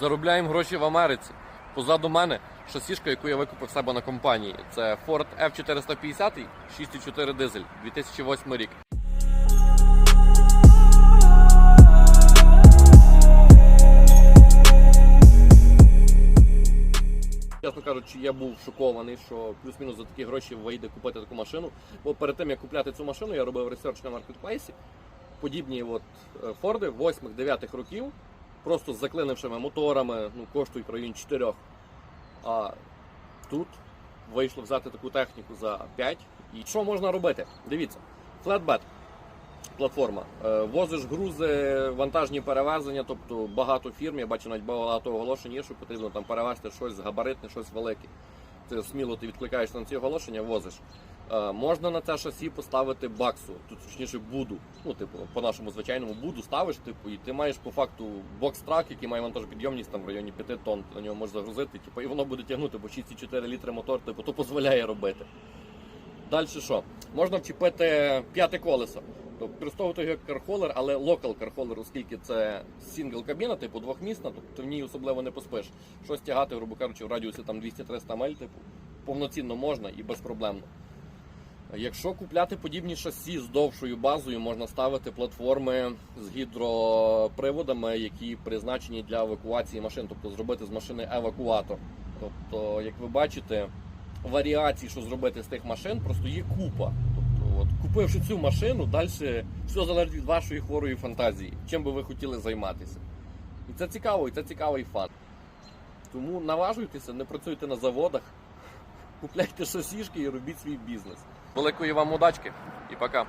Заробляємо гроші в Америці. Позаду мене шасішка, яку я викупив себе на компанії. Це Ford F450 6,4 дизель, 2008 рік. Чесно кажучи, я був шокований, що плюс-мінус за такі гроші вийде купити таку машину. Бо перед тим як купляти цю машину, я робив ресерч на маркетплейсі. Подібні от е, Форди 8-9 років, просто з заклинившими моторами, ну, коштують в районі 4. А тут вийшло взяти таку техніку за 5. І що можна робити? Дивіться, флетбет платформа. Е, Возиш грузи, вантажні перевезення, тобто багато фірм. Я бачу навіть багато оголошень є, що потрібно там перевезти щось габаритне, щось велике. Ти сміло ти відкликаєш на ці оголошення, возиш. Е, можна на це шасі поставити баксу, тут точніше буду. Ну, типу, по нашому звичайному буду ставиш, типу, і ти маєш по факту бокс-трак, який має вантажопідйомність там в районі 5 тонн, на нього можеш загрузити, типу, і воно буде тягнути, бо 6,4 літри мотор, типу, то дозволяє робити. Далі що? Можна вчепити п'яте колесо. Тобто використовувати його як кархолер, але локал кархолер, оскільки це сингл кабіна, типу двохмісна, тобто в ній особливо не поспиш. Щось тягати, грубо кажучи, в радіусі там 200-300 миль, типу, повноцінно можна і безпроблемно. Якщо купляти подібні шасі з довшою базою, можна ставити платформи з гідроприводами, які призначені для евакуації машин, тобто зробити з машини евакуатор. Тобто, як ви бачите, варіацій, що зробити з тих машин, просто є купа. Тобто, от, купивши цю машину, далі все залежить від вашої хворої фантазії, чим би ви хотіли займатися. І це цікаво, і це цікавий фан. Тому наважуйтеся, не працюйте на заводах, купляйте сосішки і робіть свій бізнес. Великої вам удачки і пока.